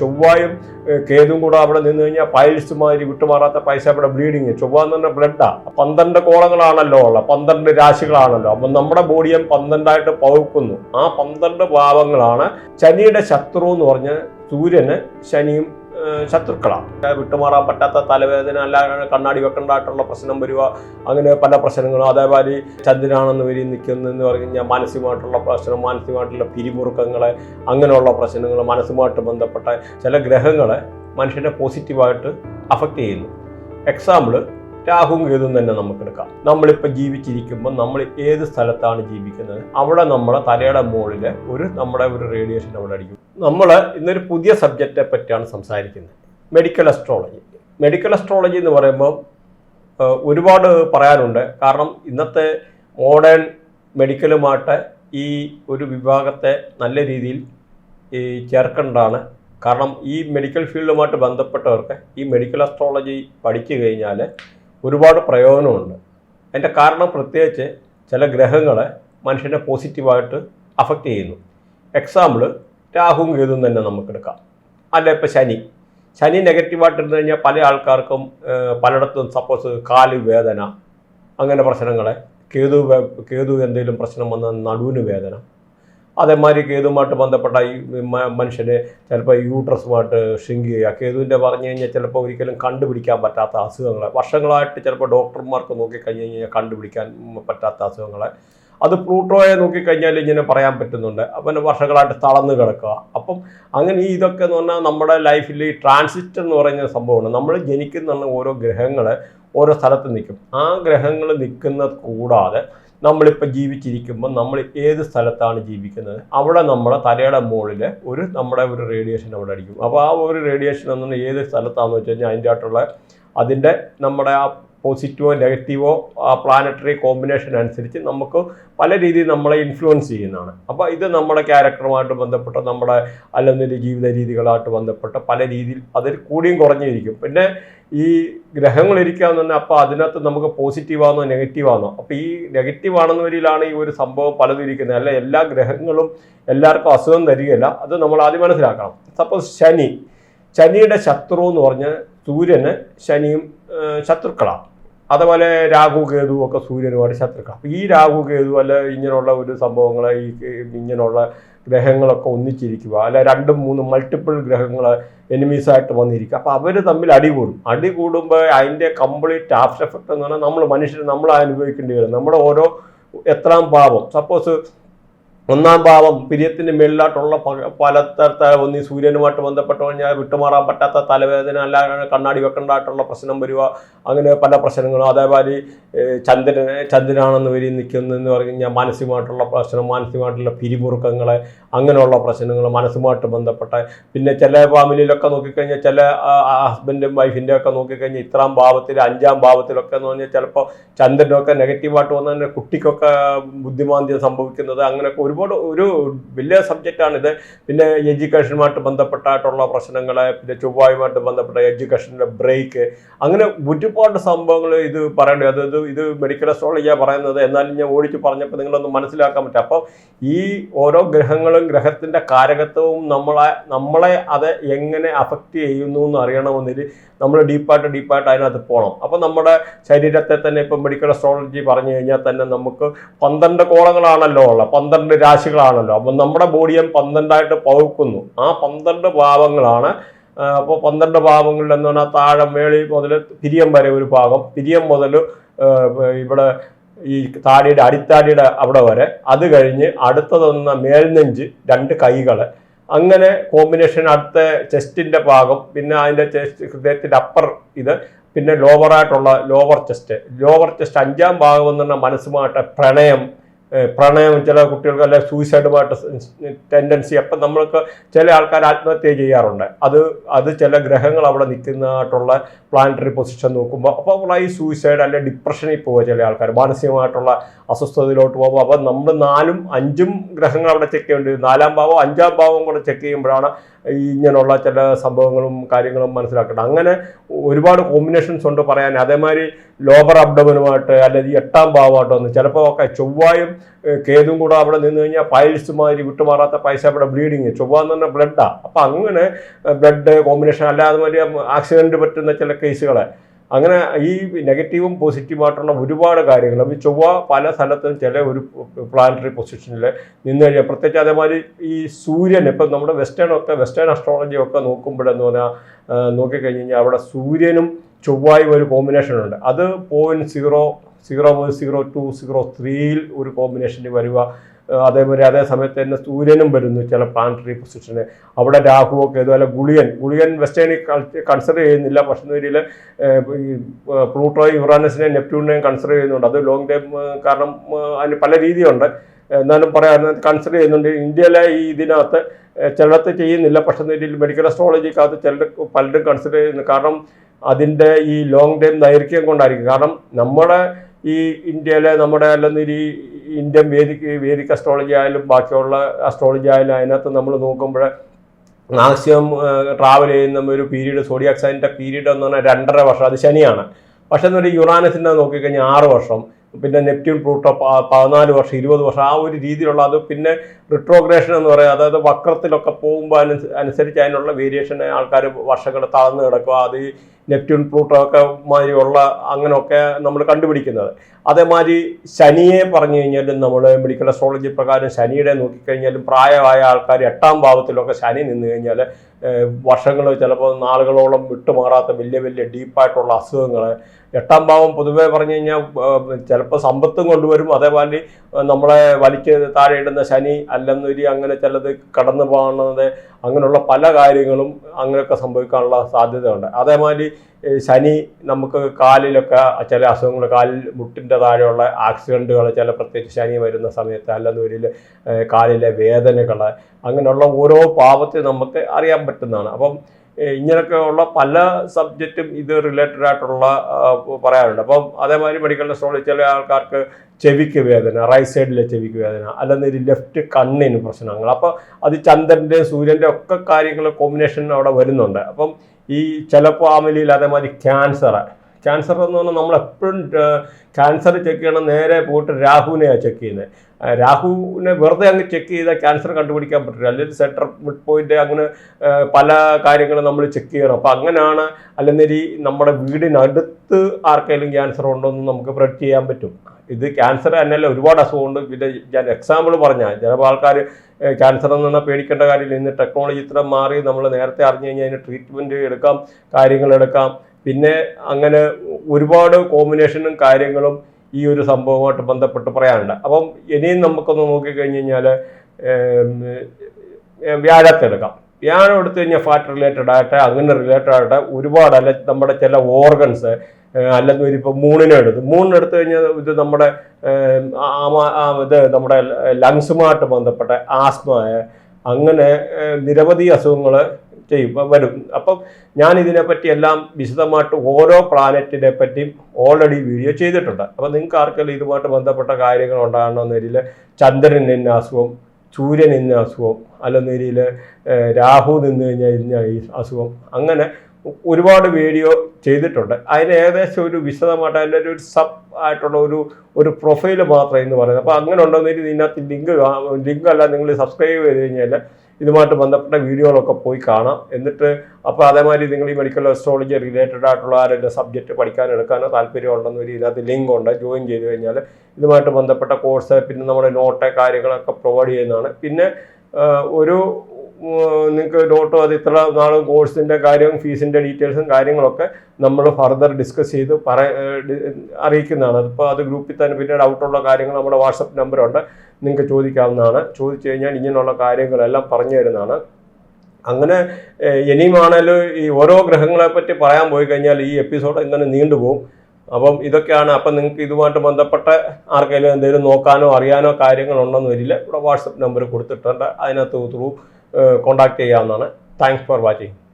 ചൊവ്വായും കേതും കൂടെ അവിടെ നിന്ന് കഴിഞ്ഞാൽ പൈൽസ് മാതിരി വിട്ടുമാറാത്ത പൈസ അവിടെ ബ്ലീഡിങ് ചൊവ്വ എന്ന് പറഞ്ഞാൽ ബ്ലഡാ പന്ത്രണ്ട് കോളങ്ങളാണല്ലോ ഉള്ളത്. പന്ത്രണ്ട് രാശികളാണല്ലോ. അപ്പം നമ്മുടെ ബോഡിയെ പന്ത്രണ്ടായിട്ട് പകുക്കുന്നു. ആ പന്ത്രണ്ട് ഭാവങ്ങളാണ് ശനിയുടെ ശത്രു എന്ന് പറഞ്ഞ് സൂര്യന് ശനിയും ശത്രുക്കളാണ് വിട്ടുമാറാൻ പറ്റാത്ത തലവേദന അല്ല കണ്ണാടി വെക്കേണ്ടതായിട്ടുള്ള പ്രശ്നം വരിക അങ്ങനെ പല പ്രശ്നങ്ങളും. അതേമാതിരി ചന്ദ്രനാണെന്ന് വരി നിൽക്കുന്നതെന്ന് പറഞ്ഞു കഴിഞ്ഞാൽ മാനസികമായിട്ടുള്ള പ്രശ്നം മാനസികമായിട്ടുള്ള പിരിമുറുക്കങ്ങൾ അങ്ങനെയുള്ള പ്രശ്നങ്ങൾ മനസ്സുമായിട്ട് ബന്ധപ്പെട്ട ചില ഗ്രഹങ്ങളെ മനുഷ്യനെ പോസിറ്റീവായിട്ട് അഫക്റ്റ് ചെയ്യുന്നു. എക്സാമ്പിൾ രാഹുവും കേതുവും തന്നെ നമുക്കെടുക്കാം. നമ്മളിപ്പോൾ ജീവിച്ചിരിക്കുമ്പോൾ നമ്മൾ ഏത് സ്ഥലത്താണ് ജീവിക്കുന്നത്? അവിടെ നമ്മളെ തലയുടെ മുകളിൽ ഒരു നമ്മുടെ ഒരു റേഡിയേഷൻ അവിടെ അടിക്കും. നമ്മൾ ഇന്നൊരു പുതിയ സബ്ജക്റ്റിനെ പറ്റിയാണ് സംസാരിക്കുന്നത്. മെഡിക്കൽ അസ്ട്രോളജി മെഡിക്കൽ അസ്ട്രോളജി എന്ന് പറയുമ്പോൾ ഒരുപാട് പറയാനുണ്ട്. കാരണം ഇന്നത്തെ മോഡേൺ മെഡിക്കലുമായിട്ട് ഈ ഒരു വിഭാഗത്തെ നല്ല രീതിയിൽ ഈ ചേർക്കേണ്ടതാണ്. കാരണം ഈ മെഡിക്കൽ ഫീൽഡുമായിട്ട് ബന്ധപ്പെട്ടവർക്ക് ഈ മെഡിക്കൽ അസ്ട്രോളജി പഠിച്ചു കഴിഞ്ഞാൽ ഒരുപാട് പ്രയോജനമുണ്ട്. അതിന്റെ കാരണം പ്രത്യേകിച്ച് ചില ഗ്രഹങ്ങളെ മനുഷ്യനെ പോസിറ്റീവായിട്ട് അഫക്റ്റ് ചെയ്യുന്നു. എക്സാമ്പിൾ രാഹുവും കേതുവും തന്നെ നമുക്കെടുക്കാം. അല്ല ഇപ്പോൾ ശനി. ശനി നെഗറ്റീവായിട്ട് ഇരുന്ന് കഴിഞ്ഞാൽ പല ആൾക്കാർക്കും പലയിടത്തും സപ്പോസ് കാൽ വേദന അങ്ങനെ പ്രശ്നങ്ങളെ. കേതു കേതു എന്തെങ്കിലും പ്രശ്നം വന്ന നടുവിന് വേദന. അതേമാതിരി കേതുമായിട്ട് ബന്ധപ്പെട്ട ഈ മനുഷ്യന് ചിലപ്പോൾ യൂട്രസുമായിട്ട് ഷിങ്ക് ചെയ്യുക. കേതുവിന്റെ പറഞ്ഞു കഴിഞ്ഞാൽ ചിലപ്പോൾ ഒരിക്കലും കണ്ടുപിടിക്കാൻ പറ്റാത്ത അസുഖങ്ങൾ വർഷങ്ങളായിട്ട് ചിലപ്പോൾ ഡോക്ടർമാർക്ക് നോക്കിക്കഴിഞ്ഞ് കഴിഞ്ഞാൽ കണ്ടുപിടിക്കാൻ പറ്റാത്ത അസുഖങ്ങളെ. അത് പ്ലൂട്ടോയെ നോക്കിക്കഴിഞ്ഞാൽ ഇങ്ങനെ പറയാൻ പറ്റുന്നുണ്ട്. അപ്പം വർഷങ്ങളായിട്ട് തളർന്നു കിടക്കുക. അപ്പം അങ്ങനെ ഈ ഇതൊക്കെ എന്ന് പറഞ്ഞാൽ നമ്മുടെ ലൈഫിൽ ഈ ട്രാൻസിറ്റ് എന്ന് പറയുന്ന സംഭവമാണ്. നമ്മൾ ജനിക്കുന്ന ഓരോ ഗ്രഹങ്ങൾ ഓരോ സ്ഥലത്ത് നിൽക്കും. ആ ഗ്രഹങ്ങൾ നിൽക്കുന്നത് കൂടാതെ നമ്മളിപ്പോൾ ജീവിച്ചിരിക്കുമ്പോൾ നമ്മൾ ഏത് സ്ഥലത്താണ് ജീവിക്കുന്നത്? അവിടെ നമ്മുടെ തലയുടെ മുകളിൽ ഒരു നമ്മുടെ ഒരു റേഡിയേഷൻ അവിടെ അടിക്കും. അപ്പോൾ ആ ഒരു റേഡിയേഷൻ എന്ന് ഏത് സ്ഥലത്താണെന്ന് വെച്ച് കഴിഞ്ഞാൽ അതിന്റെ ആയിട്ടുള്ള അതിന്റെ നമ്മുടെ ആ പോസിറ്റീവോ നെഗറ്റീവോ ആ പ്ലാനറ്ററി കോമ്പിനേഷൻ അനുസരിച്ച് നമുക്ക് പല രീതിയിൽ നമ്മളെ ഇൻഫ്ലുവൻസ് ചെയ്യുന്നതാണ്. അപ്പോൾ ഇത് നമ്മുടെ ക്യാരക്ടറുമായിട്ട് ബന്ധപ്പെട്ട നമ്മുടെ അല്ലെങ്കിൽ ജീവിത രീതികളായിട്ട് ബന്ധപ്പെട്ട പല രീതിയിൽ അതിൽ കൂടിയും കുറഞ്ഞിരിക്കും. പിന്നെ ഈ ഗ്രഹങ്ങൾ ഇരിക്കാന്ന് തന്നെ അപ്പോൾ അതിനകത്ത് നമുക്ക് പോസിറ്റീവാണോ നെഗറ്റീവാണോ അപ്പോൾ ഈ നെഗറ്റീവ് ആണെന്ന വരിയിലാണ് ഈ ഒരു സംഭവം പലതും ഇരിക്കുന്നത്. അല്ല എല്ലാ ഗ്രഹങ്ങളും എല്ലാവർക്കും അസുഖം തരികയില്ല. അത് നമ്മൾ ആദ്യം മനസ്സിലാക്കണം. സപ്പോസ് ശനി. ശനിയുടെ ശത്രു എന്ന് പറഞ്ഞ് സൂര്യന് ശനിയും ശത്രുക്കളാണ്. അതുപോലെ രാഹു കേതു ഒക്കെ സൂര്യനുമായിട്ട് ശത്രുക്കൾ അപ്പോൾ ഈ രാഹു കേതു അല്ല ഇങ്ങനെയുള്ള ഒരു സംഭവങ്ങൾ ഈ ഇങ്ങനെയുള്ള ഗ്രഹങ്ങളൊക്കെ ഒന്നിച്ചിരിക്കുക അല്ല രണ്ടും മൂന്നും മൾട്ടിപ്പിൾ ഗ്രഹങ്ങൾ എനിമീസായിട്ട് വന്നിരിക്കുക അപ്പോൾ അവർ തമ്മിൽ അടി കൂടും. അടി കൂടുമ്പോൾ അതിന്റെ കംപ്ലീറ്റ് ആഫ്റ്റർ എഫക്റ്റ് എന്ന് പറഞ്ഞാൽ നമ്മൾ മനുഷ്യർ നമ്മൾ അനുഭവിക്കേണ്ടി വരും. നമ്മുടെ ഓരോ എത്രാം പാപം. സപ്പോസ് ഒന്നാം ഭാവം പിരിയത്തിന്റെ മേളിലായിട്ടുള്ള പല ഒന്നി സൂര്യനുമായിട്ട് ബന്ധപ്പെട്ട് കഴിഞ്ഞാൽ വിട്ടുമാറാൻ പറ്റാത്ത തലവേദന അല്ലാതെ കണ്ണാടി വെക്കേണ്ടതായിട്ടുള്ള പ്രശ്നം വരിക അങ്ങനെ പല പ്രശ്നങ്ങളും. അതേമാതിരി ചന്ദ്രൻ ചന്ദ്രനെ ചന്ദ്രനാണെന്ന് വരി നിൽക്കുന്നതെന്ന് പറഞ്ഞു കഴിഞ്ഞാൽ മാനസികമായിട്ടുള്ള പ്രശ്നം മാനസികമായിട്ടുള്ള പിരിമുറുക്കങ്ങൾ അങ്ങനെയുള്ള പ്രശ്നങ്ങൾ മനസ്സുമായിട്ട് ബന്ധപ്പെട്ട. പിന്നെ ചില ഫാമിലിയിലൊക്കെ നോക്കിക്കഴിഞ്ഞാൽ ചില ഹസ്ബൻഡും വൈഫിന്റെ ഒക്കെ നോക്കിക്കഴിഞ്ഞാൽ ഇത്രാം ഭാവത്തിൽ അഞ്ചാം ഭാവത്തിലൊക്കെ എന്ന് പറഞ്ഞാൽ ചിലപ്പോൾ ചന്ദ്രനൊക്കെ നെഗറ്റീവായിട്ട് വന്നാൽ കുട്ടിക്കൊക്കെ ബുദ്ധിമാന്ദ്യം സംഭവിക്കുന്നത് അങ്ങനെയൊക്കെ ഒരുപാട് ഒരു വലിയ സബ്ജക്റ്റാണിത്. പിന്നെ എഡ്യൂക്കേഷനുമായിട്ട് ബന്ധപ്പെട്ടായിട്ടുള്ള പ്രശ്നങ്ങൾ പിന്നെ ചൊവ്വായുമായിട്ട് ബന്ധപ്പെട്ട എഡ്യൂക്കേഷന്റെ ബ്രേക്ക് അങ്ങനെ ഒരുപാട് സംഭവങ്ങൾ ഇത് പറയേണ്ടത് അതായത് ഇത് മെഡിക്കൽ അസ്ട്രോളജിയാണ് പറയുന്നത്. എന്നാലും ഞാൻ ഓടിച്ച് പറഞ്ഞപ്പോൾ നിങ്ങളൊന്ന് മനസ്സിലാക്കാൻ പറ്റും. അപ്പോൾ ഈ ഓരോ ഗ്രഹങ്ങളും ഗ്രഹത്തിന്റെ കാരകത്വവും നമ്മളെ നമ്മളെ അത് എങ്ങനെ അഫക്റ്റ് ചെയ്യുന്നു എന്ന് അറിയണമെന്നിൽ നമ്മൾ ഡീപ്പായിട്ട് ഡീപ്പായിട്ട് അതിനകത്ത് പോകണം. അപ്പോൾ നമ്മുടെ ശരീരത്തെ തന്നെ ഇപ്പം മെഡിക്കൽ അസ്ട്രോളജി പറഞ്ഞു കഴിഞ്ഞാൽ തന്നെ നമുക്ക് പന്ത്രണ്ട് കോളങ്ങളാണല്ലോ ഉള്ളത്. പന്ത്രണ്ട് രാശികളാണല്ലോ. അപ്പം നമ്മുടെ ബോഡിയെ പന്ത്രണ്ടായിട്ട് പകുക്കുന്നു. ആ പന്ത്രണ്ട് ഭാവങ്ങളാണ് അപ്പോൾ പന്ത്രണ്ട് ഭാവങ്ങളിൽ എന്ന് പറഞ്ഞാൽ താഴം മേളി മുതൽ പിരിയം വരെ ഒരു ഭാഗം. പിരിയം മുതൽ ഇവിടെ ഈ താടിയുടെ അടിത്താടിയുടെ അവിടെ വരെ. അത് കഴിഞ്ഞ് അടുത്തതെന്ന മേൽനെഞ്ച് രണ്ട് കൈകൾ അങ്ങനെ കോമ്പിനേഷൻ അടുത്ത ചെസ്റ്റിന്റെ ഭാഗം പിന്നെ അതിന്റെ ചെസ്റ്റ് ഹൃദയത്തിന്റെ അപ്പർ ഇത് പിന്നെ ലോവറായിട്ടുള്ള ലോവർ ചെസ്റ്റ് ലോവർ ചെസ്റ്റ് അഞ്ചാം ഭാഗം എന്ന് പറഞ്ഞാൽ മനസ്സുമായിട്ട് പ്രണയം പ്രണയം ചില കുട്ടികൾക്ക് അല്ലെ സൂയിസൈഡുമായിട്ട് ടെൻഡൻസി അപ്പം നമ്മൾക്ക് ചില ആൾക്കാർ ആത്മഹത്യ ചെയ്യാറുണ്ട്. അത് അത് ചില ഗ്രഹങ്ങൾ അവിടെ നിൽക്കുന്നതായിട്ടുള്ള പ്ലാനറ്ററി പൊസിഷൻ നോക്കുമ്പോൾ അപ്പോൾ ഈ സൂയിസൈഡ് അല്ലെ ഡിപ്രഷനിൽ പോവുക ചില ആൾക്കാർ. മാനസികമായിട്ടുള്ള അസ്വസ്ഥതയിലോട്ട് പോകുമ്പോൾ അപ്പോൾ നമ്മൾ നാലും അഞ്ചും ഗ്രഹങ്ങൾ അവിടെ ചെക്ക് ചെയ്യേണ്ടി വരും. നാലാം ഭാവം അഞ്ചാം ഭാവം കൂടെ ചെക്ക് ചെയ്യുമ്പോഴാണ് ഇങ്ങനെയുള്ള ചില സംഭവങ്ങളും കാര്യങ്ങളും മനസ്സിലാക്കേണ്ടത്. അങ്ങനെ ഒരുപാട് കോമ്പിനേഷൻസ് ഉണ്ട് പറയാൻ. അതേമാതിരി ലോബർ അബ്ഡമനുമായിട്ട് അല്ലെങ്കിൽ എട്ടാം ഭാവമായിട്ട് വന്ന് ചിലപ്പോൾ ഒക്കെ ചൊവ്വായും കേതും കൂടെ അവിടെ നിന്ന് കഴിഞ്ഞാൽ പൈൽസ് മാതിരി വിട്ടുമാറാത്ത പൈസ അവിടെ ബ്ലീഡിങ് ചൊവ്വ എന്ന് പറഞ്ഞാൽ ബ്ലഡാണ് അപ്പം അങ്ങനെ ബ്ലഡ് കോമ്പിനേഷൻ അല്ലാതെ മാതിരി ആക്സിഡന്റ് പറ്റുന്ന ചില കേസുകളെ അങ്ങനെ ഈ നെഗറ്റീവും പോസിറ്റീവുമായിട്ടുള്ള ഒരുപാട് കാര്യങ്ങൾ ഈ ചൊവ്വ പല സ്ഥലത്തും ചില ഒരു പ്ലാനറ്ററി പൊസിഷനിൽ നിന്ന് കഴിഞ്ഞാൽ പ്രത്യേകിച്ച് അതേമാതിരി ഈ സൂര്യൻ ഇപ്പം നമ്മുടെ വെസ്റ്റേൺ ഒക്കെ വെസ്റ്റേൺ അസ്ട്രോളജി ഒക്കെ നോക്കുമ്പോഴെന്ന് പറഞ്ഞാൽ നോക്കിക്കഴിഞ്ഞ് കഴിഞ്ഞാൽ അവിടെ സൂര്യനും ചൊവ്വായും ഒരു കോമ്പിനേഷൻ ഉണ്ട്. അത് പോയിന്റ് സീറോ സീറോ മുതൽ സീറോ ടു സീറോ ത്രീയിൽ ഒരു കോമ്പിനേഷനിൽ വരിക. അതേപോലെ അതേ സമയത്ത് തന്നെ സൂര്യനും വരുന്നു ചില പ്ലാനറ്ററി പൊസിഷന് അവിടെ രാഹുവൊക്കെ ഇതുപോലെ ഗുളിയൻ ഗുളിയൻ വെസ്റ്റേണി കൺസിഡർ ചെയ്യുന്നില്ല. പക്ഷേ രീതിയിൽ പ്ലൂട്ടോ യുറാനസിനെയും നെപ്റ്റ്യൂണിനെയും കൺസിഡർ ചെയ്യുന്നുണ്ട്. അത് ലോങ് ടൈം കാരണം അതിന് പല രീതിയുണ്ട്. എന്നാലും പറയാൻ കൺസിഡർ ചെയ്യുന്നുണ്ട്. ഇന്ത്യയിലെ ഈ ഇതിനകത്ത് ചിലടത്ത് ചെയ്യുന്നില്ല. പക്ഷേ രീതിയിൽ മെഡിക്കൽ അസ്ട്രോളജിക്കകത്ത് ചിലർ പലരും കൺസിഡർ ചെയ്യുന്നു. കാരണം അതിന്റെ ഈ ലോങ് ടൈം ദൈർഘ്യം കൊണ്ടായിരിക്കും. കാരണം നമ്മുടെ ഈ ഇന്ത്യയിലെ നമ്മുടെ അല്ലെങ്കിൽ ഈ ഇന്ത്യൻ വേദിക് വേദിക് അസ്ട്രോളജി ആയാലും ബാക്കിയുള്ള അസ്ട്രോളജി ആയാലും അതിനകത്ത് നമ്മൾ നോക്കുമ്പോൾ മാക്സിമം ട്രാവൽ ചെയ്യുന്ന ഒരു പീരീഡ് സോഡിയാക് സൈനിന്റെ പീരീഡ് എന്ന് പറഞ്ഞാൽ രണ്ടര വർഷം. അത് ശനിയാണ്. പക്ഷേ എന്നൊരു യുറാനസിന്റെ നോക്കിക്കഴിഞ്ഞാൽ ആറ് വർഷം. പിന്നെ നെപ്റ്റ്യൂൺ പ്ലൂട്ടോ പതിനാല് വർഷം ഇരുപത് വർഷം ആ ഒരു രീതിയിലുള്ള അത് പിന്നെ റിട്രോഗ്രേഷൻ എന്ന് പറയുക അതായത് വക്രത്തിലൊക്കെ പോകുമ്പോൾ അനുസ- അനുസരിച്ച് അതിനുള്ള വേരിയേഷൻ ആൾക്കാർ വർഷങ്ങൾ തളർന്നു കിടക്കുക അത് നെപ്റ്റ്യൂൺ പ്ലൂട്ടോ ഒക്കെ മാതിരിയുള്ള അങ്ങനെയൊക്കെ നമ്മൾ കണ്ടുപിടിക്കുന്നത്. അതേമാതിരി ശനിയെ പറഞ്ഞു കഴിഞ്ഞാലും നമ്മൾ മെഡിക്കൽ അസ്ട്രോളജി പ്രകാരം ശനിയുടെ നോക്കിക്കഴിഞ്ഞാലും പ്രായമായ ആൾക്കാർ എട്ടാം ഭാവത്തിലൊക്കെ ശനി നിന്ന് കഴിഞ്ഞാൽ വർഷങ്ങൾ ചിലപ്പോൾ നാളുകളോളം വിട്ടുമാറാത്ത വലിയ വലിയ ഡീപ്പായിട്ടുള്ള അസുഖങ്ങൾ. എട്ടാം ഭാവം പൊതുവേ പറഞ്ഞു കഴിഞ്ഞാൽ ചിലപ്പോൾ സമ്പത്തും കൊണ്ടുവരും. അതേപോലെ നമ്മളെ വലിച്ച് താഴെ ഇടുന്ന ശനി അല്ലെന്നൊരു അങ്ങനെ ചിലത് കടന്നു പോകുന്നത് അങ്ങനെയുള്ള പല കാര്യങ്ങളും അങ്ങനെയൊക്കെ സംഭവിക്കാനുള്ള സാധ്യതയുണ്ട്. അതേമാതിരി ശനി നമുക്ക് കാലിലൊക്കെ ചില അസുഖങ്ങൾ കാലിൽ മുട്ടിന്റെ താഴെയുള്ള ആക്സിഡന്റുകൾ ചില പ്രത്യേകിച്ച് ശനി വരുന്ന സമയത്ത് അല്ലെന്നൊരിൽ കാലിലെ വേദനകൾ അങ്ങനെയുള്ള ഓരോ പാപത്തെ നമുക്ക് അറിയാൻ പറ്റുന്നതാണ്. അപ്പം ഇങ്ങനെയൊക്കെയുള്ള പല സബ്ജക്റ്റും ഇത് റിലേറ്റഡ് ആയിട്ടുള്ള പറയാറുണ്ട്. അപ്പം അതേമാതിരി മെഡിക്കൽ അസ്ട്രോളജി ചില ആൾക്കാർക്ക് ചെവിക്ക് വേദന റൈറ്റ് സൈഡിലെ ചെവിക്ക് വേദന അല്ലെന്നൊരു ലെഫ്റ്റ് കണ്ണിന് പ്രശ്നങ്ങൾ. അപ്പോൾ അത് ചന്ദ്രന്റെ സൂര്യന്റെ ഒക്കെ കാര്യങ്ങൾ കോമ്പിനേഷൻ അവിടെ വരുന്നുണ്ട്. അപ്പം ഈ ചില ആമലിയിൽ അതേമാതിരി ക്യാൻസർ ക്യാൻസർ എന്ന് പറഞ്ഞാൽ നമ്മൾ എപ്പോഴും ക്യാൻസർ ചെക്ക് ചെയ്യണം നേരെ പോയിട്ട് രാഹുവിനെയാണ് ചെക്ക് ചെയ്യുന്നത് രാഹുവിനെ വെറുതെ അങ്ങ് ചെക്ക് ചെയ്താൽ ക്യാൻസർ കണ്ടുപിടിക്കാൻ പറ്റില്ല. അല്ലെങ്കിൽ സെൻട്രൽ മിഡ് പോയിന്റ് അങ്ങനെ പല കാര്യങ്ങളും നമ്മൾ ചെക്ക് ചെയ്യണം. അപ്പം അങ്ങനെയാണ് അല്ലെങ്കിൽ നമ്മുടെ വീടിനടുത്ത് ആർക്കെങ്കിലും ക്യാൻസർ ഉണ്ടോ എന്ന് നമുക്ക് പ്രൊഡക്റ്റ് ചെയ്യാൻ പറ്റും. ഇത് ക്യാൻസർ തന്നെയല്ല ഒരുപാട് അസുഖമുണ്ട്. പിന്നെ ഞാൻ എക്സാമ്പിൾ പറഞ്ഞാൽ ചിലപ്പോൾ ആൾക്കാർ ക്യാൻസർ എന്ന് പറഞ്ഞാൽ പേടിക്കേണ്ട കാര്യമില്ല. ഇന്ന് ടെക്നോളജി ഇത്ര മാറി നമ്മൾ നേരത്തെ അറിഞ്ഞു കഴിഞ്ഞാൽ അതിന് ട്രീറ്റ്മെന്റ് എടുക്കാം കാര്യങ്ങൾ എടുക്കാം. പിന്നെ അങ്ങനെ ഒരുപാട് കോമ്പിനേഷനും കാര്യങ്ങളും ഈ ഒരു സംഭവവുമായിട്ട് ബന്ധപ്പെട്ട് പറയാനുണ്ട്. അപ്പം ഇനിയും നമുക്കൊന്ന് നോക്കിക്കഴിഞ്ഞ് കഴിഞ്ഞാൽ വ്യാഴത്തെ എടുക്കാം. വ്യാഴം എടുത്തു കഴിഞ്ഞാൽ ഫാറ്റ് റിലേറ്റഡ് ആയിട്ട് അങ്ങനെ റിലേറ്റഡ് ആയിട്ട് ഒരുപാട് അല്ല നമ്മുടെ ചില ഓർഗൻസ് അല്ലെങ്കിൽ ഇപ്പോൾ മൂണിനെ എടുത്ത് മൂണിനെടുത്തു കഴിഞ്ഞാൽ ഇത് നമ്മുടെ ഇത് നമ്മുടെ ലങ്സുമായിട്ട് ബന്ധപ്പെട്ട ആസ്മ അങ്ങനെ നിരവധി അസുഖങ്ങൾ ചെയ്യും. വരും. അപ്പം ഞാൻ ഇതിനെപ്പറ്റി എല്ലാം വിശദമായിട്ട് ഓരോ പ്ലാനറ്റിനെ പറ്റിയും ഓൾറെഡി വീഡിയോ ചെയ്തിട്ടുണ്ട്. അപ്പം നിങ്ങൾക്ക് ആർക്കെല്ലാം ഇതുമായിട്ട് ബന്ധപ്പെട്ട കാര്യങ്ങൾ ഉണ്ടാകണമെന്നതിൽ ചന്ദ്രൻ ഇന്ന അസുഖം സൂര്യൻ ഇന്ന അസുഖം അല്ലെന്നതിൽ രാഹു നിന്ന് കഴിഞ്ഞാൽ ഇന്ന അസുഖം. അങ്ങനെ ഒരുപാട് വീഡിയോ ചെയ്തിട്ടുണ്ട്. അതിന് ഏകദേശം ഒരു വിശദമായിട്ട് അതിന്റെ ഒരു സബ് ആയിട്ടുള്ള ഒരു ഒരു പ്രൊഫൈൽ മാത്രമേ എന്ന് പറയുന്നത്. അപ്പോൾ അങ്ങനെ ഉണ്ടെന്നൊരു ഇതിനകത്ത് ലിങ്ക് ലിങ്ക് അല്ല. നിങ്ങൾ സബ്സ്ക്രൈബ് ചെയ്ത് കഴിഞ്ഞാൽ ഇതുമായിട്ട് ബന്ധപ്പെട്ട വീഡിയോകളൊക്കെ പോയി കാണാം. എന്നിട്ട് അപ്പോൾ അതേമാതിരി നിങ്ങൾ ഈ മെഡിക്കൽ അസ്ട്രോളജി റിലേറ്റഡ് ആയിട്ടുള്ള ആരെങ്കിലും സബ്ജക്റ്റ് പഠിക്കാനോ എടുക്കാനോ താല്പര്യമുണ്ടെന്ന് ഒരു ഇതിനകത്ത് ലിങ്ക് ഉണ്ട്. ജോയിൻ ചെയ്ത് കഴിഞ്ഞാൽ ഇതുമായിട്ട് ബന്ധപ്പെട്ട കോഴ്സ് പിന്നെ നമ്മുടെ നോട്ട് കാര്യങ്ങളൊക്കെ പ്രൊവൈഡ് ചെയ്യുന്നതാണ്. പിന്നെ ഒരു നിങ്ങൾക്ക് ഡോട്ടോ അത് ഇത്ര നാളും കോഴ്സിന്റെ കാര്യവും ഫീസിന്റെ ഡീറ്റെയിൽസും കാര്യങ്ങളൊക്കെ നമ്മൾ ഫർദർ ഡിസ്കസ് ചെയ്ത് പറ അറിയിക്കുന്നതാണ്. അതിപ്പോൾ അത് ഗ്രൂപ്പിൽ തന്നെ പിന്നെ ഡൗട്ടുള്ള കാര്യങ്ങൾ നമ്മുടെ വാട്സപ്പ് നമ്പറുണ്ട്. നിങ്ങൾക്ക് ചോദിക്കാവുന്നതാണ്. ചോദിച്ചു കഴിഞ്ഞാൽ ഇങ്ങനെയുള്ള കാര്യങ്ങളെല്ലാം പറഞ്ഞു തരുന്നതാണ്. അങ്ങനെ ഇനിയുമാണേലും ഈ ഓരോ ഗ്രഹങ്ങളെ പറ്റി പറയാൻ പോയി കഴിഞ്ഞാൽ ഈ എപ്പിസോഡ് ഇങ്ങനെ നീണ്ടുപോകും അപ്പം ഇതൊക്കെയാണ്. അപ്പം നിങ്ങൾക്ക് ഇതുമായിട്ട് ബന്ധപ്പെട്ട ആർക്കെങ്കിലും എന്തെങ്കിലും നോക്കാനോ അറിയാനോ കാര്യങ്ങളുണ്ടെന്ന് വരില്ല. ഇവിടെ വാട്സപ്പ് നമ്പർ കൊടുത്തിട്ടുണ്ട്. അതിനകത്ത് ത്രൂ കോൺടാക്ട് ചെയ്യാവുന്നതാണ്. Thanks for watching